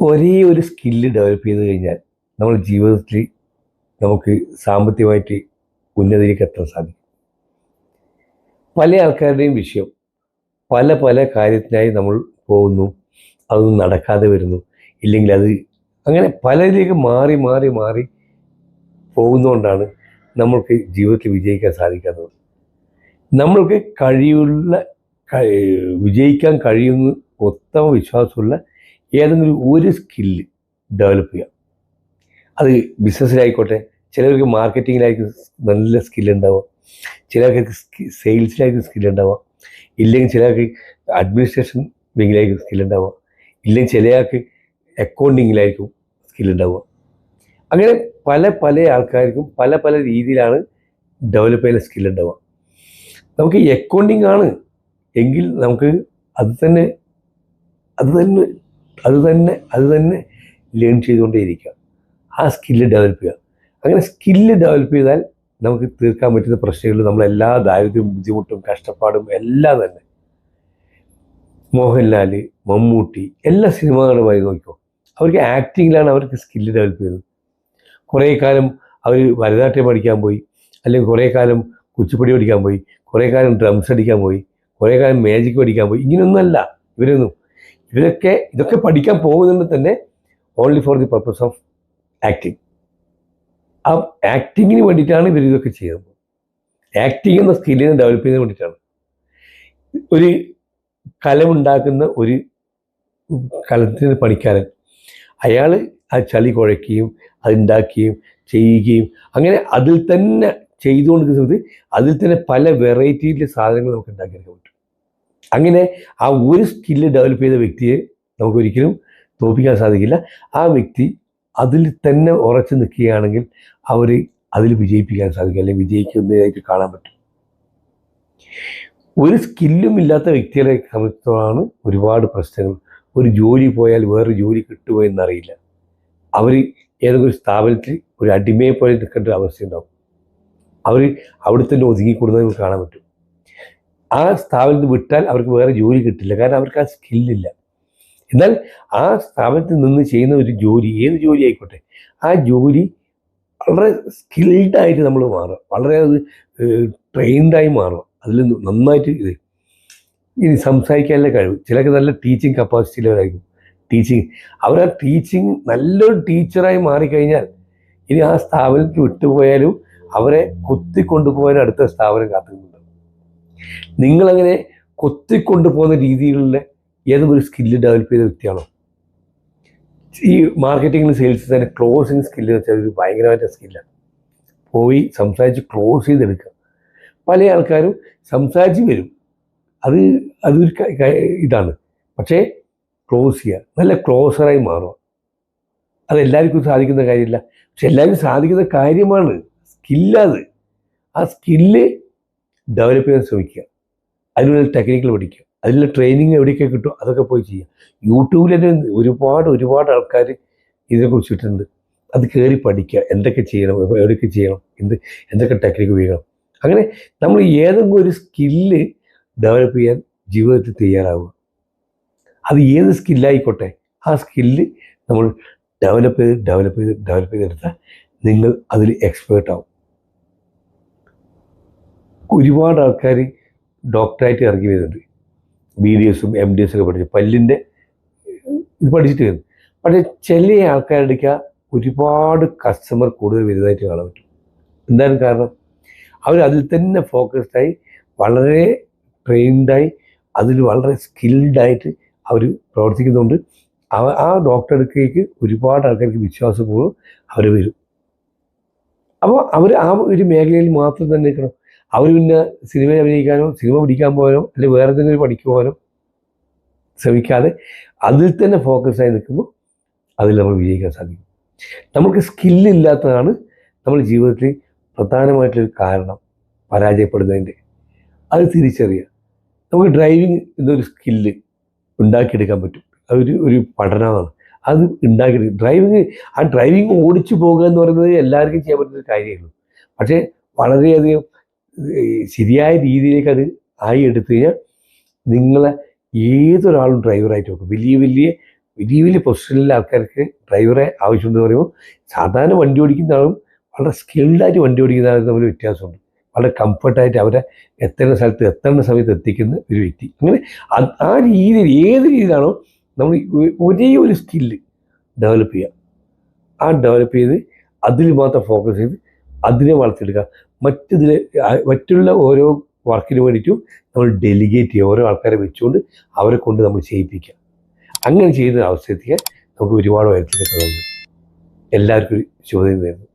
ഒരേ ഒരു skill develop ചെയ്ത് കഴിഞ്ഞാൽ നമ്മൾ ജീവിതത്തിൽ നമുക്ക് സാമ്പത്തികമായിട്ട് ഉന്നതിയിലേക്ക് എത്താൻ സാധിക്കും. പല ആൾക്കാരുടെയും വിഷയം പല പല കാര്യത്തിനായി നമ്മൾ പോകുന്നു അതൊന്നും നടക്കാതെ വരുന്നു ഇല്ലെങ്കിൽ അത് അങ്ങനെ പലരിലേക്ക് മാറി മാറി മാറി പോകുന്നതുകൊണ്ടാണ് നമ്മൾക്ക് ജീവിതത്തിൽ വിജയിക്കാൻ സാധിക്കാത്തത്. നമ്മൾക്ക് കഴിയുള്ള വിജയിക്കാൻ കഴിയുന്ന ഉത്തമ വിശ്വാസമുള്ള ഏതെങ്കിലും ഒരു സ്കില്ല് ഡെവലപ്പ് ചെയ്യുക അത് ബിസിനസ്സിലായിക്കോട്ടെ ചിലർക്ക് മാർക്കറ്റിങ്ങിലായിരിക്കും നല്ല സ്കില്ലുണ്ടാവുക ചിലർക്ക് സെയിൽസിലായിരിക്കും സ്കില്ലുണ്ടാവുക ഇല്ലെങ്കിൽ ചിലർക്ക് അഡ്മിനിസ്ട്രേഷൻ വിങ്ങിലായിരിക്കും സ്കില്ലുണ്ടാവുക ഇല്ലെങ്കിൽ ചിലയാൾക്ക് അക്കൗണ്ടിങ്ങിലായിരിക്കും സ്കില്ലുണ്ടാവുക അങ്ങനെ പല പല ആൾക്കാർക്കും പല പല രീതിയിലാണ് ഡെവലപ്പ് ചെയ്യുന്ന സ്കില്ലുണ്ടാവുക നമുക്ക് അക്കൗണ്ടിങ് ആണ് എങ്കിൽ നമുക്ക് അത് തന്നെ അത് തന്നെ അത് തന്നെ അത് തന്നെ ലേൺ ചെയ്തുകൊണ്ടേയിരിക്കുക. ആ സ്കില്ല് ഡെവലപ്പ് ചെയ്യുക. അങ്ങനെ സ്കില്ല് ഡെവലപ്പ് ചെയ്താൽ നമുക്ക് തീർക്കാൻ പറ്റുന്ന പ്രശ്നങ്ങൾ നമ്മളെല്ലാ ദാരിദ്ര്യവും ബുദ്ധിമുട്ടും കഷ്ടപ്പാടും എല്ലാം തന്നെ. മോഹൻലാൽ മമ്മൂട്ടി എല്ലാ സിനിമകളുമായി നോക്കിക്കോ. അവർക്ക് ആക്ടിങ്ങിലാണ് അവർക്ക് സ്കില്ല് ഡെവലപ്പ് ചെയ്തത് കുറേ കാലം അവർ ഭരതനാട്യം പഠിക്കാൻ പോയി അല്ലെങ്കിൽ കുറേ കാലം കുച്ചിപ്പൊടി പഠിക്കാൻ പോയി കുറേ കാലം ഡ്രംസ് അടിക്കാൻ പോയി കുറേ കാലം മാജിക് പഠിക്കാൻ പോയി ഇങ്ങനെയൊന്നുമല്ല. ഇവരൊന്നും ഇവരൊക്കെ ഇതൊക്കെ പഠിക്കാൻ പോകുന്നുണ്ട് തന്നെ only for the purpose of acting ആ ആക്ടിങ്ങിന് വേണ്ടിയിട്ടാണ് ഇവർ ഇതൊക്കെ ചെയ്യുന്നത്. ആക്ടിങ് എന്ന സ്കില്ലിനെ ഡെവലപ്പ് ചെയ്യുന്നതിന് വേണ്ടിയിട്ടാണ്. ഒരു കലമുണ്ടാക്കുന്ന ഒരു കലത്തിന് പണിക്കാരൻ അയാൾ ആ ചളി കുഴയ്ക്കുകയും അതുണ്ടാക്കുകയും ചെയ്യുകയും അങ്ങനെ അതിൽ തന്നെ ചെയ്തുകൊണ്ടിരിക്കുന്ന സമയത്ത് അതിൽ തന്നെ പല വെറൈറ്റിയിലെ സാധനങ്ങൾ നമുക്ക് ഉണ്ടാക്കിയെടുക്കാൻ പറ്റും. അങ്ങനെ ആ ഒരു സ്കില്ല് ഡെവലപ്പ് ചെയ്ത വ്യക്തിയെ നമുക്കൊരിക്കലും തോപ്പിക്കാൻ സാധിക്കില്ല. ആ വ്യക്തി അതിൽ തന്നെ ഉറച്ചു നിൽക്കുകയാണെങ്കിൽ അവർ അതിൽ വിജയിപ്പിക്കാൻ സാധിക്കും അല്ലെങ്കിൽ വിജയിക്കുന്നതായിട്ട് കാണാൻ പറ്റും. ഒരു സ്കില്ലും ഇല്ലാത്ത വ്യക്തികളെ സംബന്ധിച്ചിടത്തോളമാണ് ഒരുപാട് പ്രശ്നങ്ങൾ. ഒരു ജോലി പോയാൽ വേറൊരു ജോലി കിട്ടുമോ എന്നറിയില്ല. അവർ ഏതെങ്കിലും സ്ഥാപനത്തിൽ ഒരു അടിമയെ പോലെ നിൽക്കേണ്ട അവസ്ഥയുണ്ടാവും. അവർ അവിടെ തന്നെ ഒതുങ്ങിക്കൂടുന്നത് കാണാൻ പറ്റും. ആ സ്ഥാപനത്തിൽ വിട്ടാൽ അവർക്ക് വേറെ ജോലി കിട്ടില്ല. കാരണം അവർക്ക് ആ സ്കില്ലില്ല എന്നാൽ ആ സ്ഥാപനത്തിൽ നിന്ന് ചെയ്യുന്ന ഒരു ജോലി ഏത് ജോലി ആയിക്കോട്ടെ ആ ജോലി വളരെ സ്കിൽഡായിട്ട് നമ്മൾ മാറും. വളരെ അത് ട്രെയിൻഡായി മാറും. അതിൽ നന്നായിട്ട് ഇത് ഇനി സംസാരിക്കാനുള്ള കഴിവ്. ചിലർക്ക് നല്ല ടീച്ചിങ് കപ്പാസിറ്റിയിലായിരിക്കും ടീച്ചിങ് അവർ ആ ടീച്ചിങ് നല്ലൊരു ടീച്ചറായി മാറിക്കഴിഞ്ഞാൽ ഇനി ആ സ്ഥാപനത്തിൽ വിട്ടുപോയാലും അവരെ കുത്തിക്കൊണ്ടുപോകാനും അടുത്ത സ്ഥാപനം കാത്തുന്നുണ്ട് നിങ്ങളങ്ങനെ കൊത്തിക്കൊണ്ടുപോകുന്ന രീതിയിലുള്ള ഏതെങ്കിലും ഒരു സ്കില്ല് ഡെവലപ്പ് ചെയ്ത വ്യക്തിയാണോ? ഈ മാർക്കറ്റിംഗിൽ സെയിൽസ് തന്നെ ക്ലോസിങ് സ്കില്ല് എന്ന് വെച്ചാൽ ഒരു ഭയങ്കരമായിട്ട് സ്കില്ലാണ് പോയി സംസാരിച്ച് ക്ലോസ് ചെയ്തെടുക്കുക. പല ആൾക്കാരും സംസാരിച്ച് വരും. അത് അതൊരു ഇതാണ്. പക്ഷേ ക്ലോസ് ചെയ്യുക. നല്ല ക്ലോസറായി മാറുക. അതെല്ലാവർക്കും സാധിക്കുന്ന കാര്യമില്ല. പക്ഷെ എല്ലാവർക്കും സാധിക്കുന്ന കാര്യമാണ്. സ്കില്ലത് ആ സ്കില്ല് ഡെവലപ്പ് ചെയ്യാൻ ശ്രമിക്കുക. അതിനുള്ള ടെക്നിക്കൽ പഠിക്കുക. അതിനുള്ള ട്രെയിനിങ് എവിടെയൊക്കെ കിട്ടും അതൊക്കെ പോയി ചെയ്യുക. യൂട്യൂബിൽ തന്നെ ഒരുപാട് ഒരുപാട് ആൾക്കാർ ഇതിനെക്കുറിച്ച് ഇട്ടിട്ടുണ്ട്. അത് കയറി പഠിക്കുക. എന്തൊക്കെ ചെയ്യണം എവിടെയൊക്കെ ചെയ്യണം എന്ത് എന്തൊക്കെ ടെക്നിക്ക് ഉപയോഗിക്കണം. അങ്ങനെ നമ്മൾ ഏതെങ്കിലും ഒരു സ്കില്ല് ഡെവലപ്പ് ചെയ്യാൻ ജീവിതത്തിൽ തയ്യാറാവുക. അത് ഏത് സ്കില്ലായിക്കോട്ടെ ആ സ്കില്ല് നമ്മൾ ഡെവലപ്പ് ചെയ്ത് ഡെവലപ്പ് ചെയ്ത് ഡെവലപ്പ് ചെയ്തെടുത്താൽ നിങ്ങൾ അതിൽ എക്സ്പേർട്ട് ആവും. ഒരുപാട് ആൾക്കാർ ഡോക്ടറായിട്ട് ഇറങ്ങി വരുന്നുണ്ട്. ബി ഡി എസും എം ഡി എസും ഒക്കെ പഠിച്ചു പല്ലിന്റെ ഇത് പഠിച്ചിട്ട് വരുന്നു. പക്ഷേ ചില ആൾക്കാരുടെ ഒരുപാട് കസ്റ്റമർ കൂടുതൽ വലുതായിട്ട് കാണാൻ പറ്റും. എന്താണ് കാരണം? അവർ അതിൽ തന്നെ ഫോക്കസ്ഡായി വളരെ ട്രെയിൻഡായി അതിൽ വളരെ സ്കിൽഡായിട്ട് അവർ പ്രവർത്തിക്കുന്നുണ്ട്. അവ ആ ഡോക്ടർ അടുക്കേക്ക് ഒരുപാട് ആൾക്കാർക്ക് വിശ്വാസപൂർവം അവർ വരും. അപ്പോൾ അവർ ആ ഒരു മേഖലയിൽ മാത്രം തന്നെ നിൽക്കണം. അവർ പിന്നെ സിനിമയിൽ അഭിനയിക്കാനോ സിനിമ പിടിക്കാൻ പോകാനോ അല്ലെങ്കിൽ വേറെ എന്തെങ്കിലും പണിക്ക് പോകാനോ ശ്രമിക്കാതെ അതിൽ തന്നെ ഫോക്കസ് ആയി നിൽക്കുമ്പോൾ അതിൽ നമ്മൾ വിജയിക്കാൻ സാധിക്കും. നമുക്ക് സ്കില്ലില്ലാത്തതാണ് നമ്മൾ ജീവിതത്തിൽ പ്രധാനമായിട്ടൊരു കാരണം പരാജയപ്പെടുന്നതിന്റെ. അത് തിരിച്ചറിയുക. നമുക്ക് ഡ്രൈവിംഗ് എന്നൊരു സ്കില്ല് ഉണ്ടാക്കിയെടുക്കാൻ പറ്റും. അതൊരു ഒരു പഠനമാണ്. അത് ഉണ്ടാക്കിയെടുക്കും ഡ്രൈവിങ് ആ ഡ്രൈവിംഗ് ഓടിച്ചു പോകുക എന്ന് പറയുന്നത് എല്ലാവർക്കും ചെയ്യാൻ പറ്റുന്ന ഒരു കാര്യമാണ് പക്ഷേ വളരെയധികം ശരിയായ രീതിയിലേക്ക് അത് ആയി എടുത്തു കഴിഞ്ഞാൽ നിങ്ങളെ ഏതൊരാളും ഡ്രൈവറായിട്ട് വെക്കും വലിയ വലിയ വലിയ വലിയ പൊസിഷനിലെ ആൾക്കാർക്ക് ഡ്രൈവറെ ആവശ്യമുണ്ടെന്ന് പറയുമ്പോൾ സാധാരണ വണ്ടി ഓടിക്കുന്ന ആളും വളരെ സ്കിൽഡായിട്ട് വണ്ടി ഓടിക്കുന്ന ആളും തമ്മിൽ വ്യത്യാസമുണ്ട്. വളരെ കംഫർട്ടായിട്ട് അവരെ എത്തേണ്ട സ്ഥലത്ത് എത്തേണ്ട സമയത്ത് എത്തിക്കുന്ന ഒരു വ്യക്തി. അങ്ങനെ ആ രീതിയിൽ ഏത് രീതിയിലാണോ നമ്മൾ ഒരേ ഒരു സ്കില്ല് ഡെവലപ്പ് ചെയ്യുക. ആ ഡെവലപ്പ് ചെയ്ത് അതിൽ മാത്രം ഫോക്കസ് ചെയ്ത് അതിനെ വളർത്തിയെടുക്കുക. മറ്റിതിൽ മറ്റുള്ള ഓരോ വർക്കിന് വേണ്ടിയിട്ടും നമ്മൾ ഡെലിഗേറ്റ് ചെയ്യുക. ഓരോ ആൾക്കാരെ വെച്ചുകൊണ്ട് അവരെ കൊണ്ട് നമ്മൾ ചെയ്യിപ്പിക്കുക. അങ്ങനെ ചെയ്യുന്ന അവസ്ഥയെത്തിക്കാൻ നമുക്ക് ഒരുപാട് ഉയരത്തിലേക്ക് എല്ലാവർക്കും ഒരു ചോദ്യം നേരുന്നു.